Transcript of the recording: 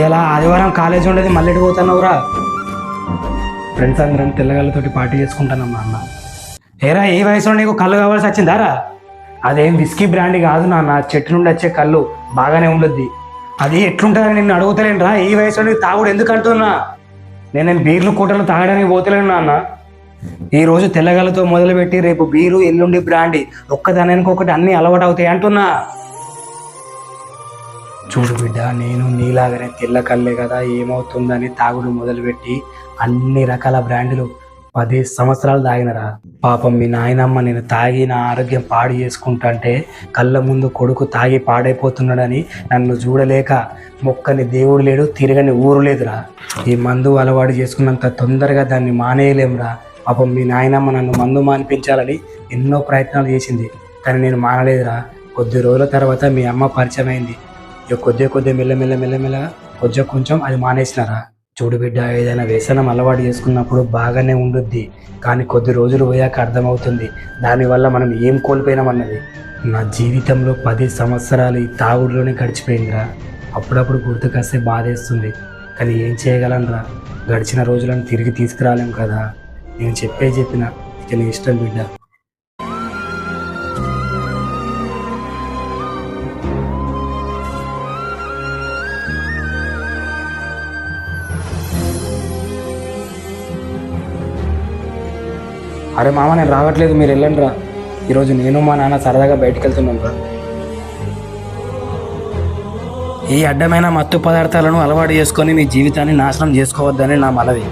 ఇలా ఆదివారం కాలేజ్ ఉండేది మళ్ళీ పోతున్నావురా? ఫ్రెండ్స్ అందరం తెల్లగల్లతోటి పార్టీ చేసుకుంటానమ్మా అన్న. ఏరా ఈ వయసులో నీకు కళ్ళు కావాల్సి వచ్చిందారా? అదేం విస్కీ బ్రాండ్ కాదు నాన్న చెట్టు నుండి వచ్చే కళ్ళు బాగానే ఉండొద్ది. అది ఎట్లుంటుందని నిన్ను అడుగుతలేనురా ఈ వయసులో నీకు తాగుడు ఎందుకు అంటున్నా? నేను నేను బీర్లు కూటలు తాగడానికి పోతలేను నాన్న. ఈ రోజు తెల్లగలతో మొదలుపెట్టి రేపు బీరు ఎల్లుండి బ్రాండి ఒక్కదానికి ఒకటి అన్ని అలవాటు అవుతాయి అంటున్నా. చూడు బిడ్డ నేను నీలాగానే తెల్ల కళ్ళే కదా ఏమవుతుందని తాగుడు మొదలుపెట్టి అన్ని రకాల బ్రాండ్లు పది సంవత్సరాలు తాగినరా. పాపం మీ నాయనమ్మ నేను తాగి నా ఆరోగ్యం పాడు చేసుకుంటుంటే కళ్ళ ముందు కొడుకు తాగి పాడైపోతున్నాడని నన్ను చూడలేక మొక్కని దేవుడు లేడు తిరగని ఊరు లేదురా. ఈ మందు అలవాటు చేసుకున్నంత తొందరగా దాన్ని మానేయలేమురా. పాపం మీ నాయనమ్మ నన్ను మందు మానిపించాలని ఎన్నో ప్రయత్నాలు చేసింది కానీ నేను మానలేదురా. కొద్ది రోజుల తర్వాత మీ అమ్మ పరిచయం అయింది ఇక కొద్ది కొద్ది మెల్లమెల్ల మెల్లమెల్లగా కొంచెం కొంచెం అది మానేసినారా? చూడు బిడ్డ ఏదైనా వ్యసనం అలవాటు చేసుకున్నప్పుడు బాగానే ఉండుద్ది. కానీ కొద్ది రోజులు పోయాక అర్థమవుతుంది. దానివల్ల మనం ఏం కోల్పోయినామన్నది నా జీవితంలో పది సంవత్సరాలు ఈ తాగుడులోనే గడిచిపోయిందిరా. అప్పుడప్పుడు గుర్తుకొస్తే బాధేస్తుంది. కానీ ఏం చేయగలనురా? గడిచిన రోజులను తిరిగి తీసుకురాలేం కదా? నేను చెప్పే చెప్పిన ఇక నీ ఇష్టం బిడ్డ. అరే మామ నేను రావట్లేదు మీరు వెళ్ళండి రా. ఈరోజు నేను మా నాన్న సరదాగా బయటకు వెళ్తున్నాం రా. ఈ అడ్డమైన మత్తు పదార్థాలను అలవాటు చేసుకొని నీ జీవితాన్ని నాశనం చేసుకోవద్దని నా మనవి.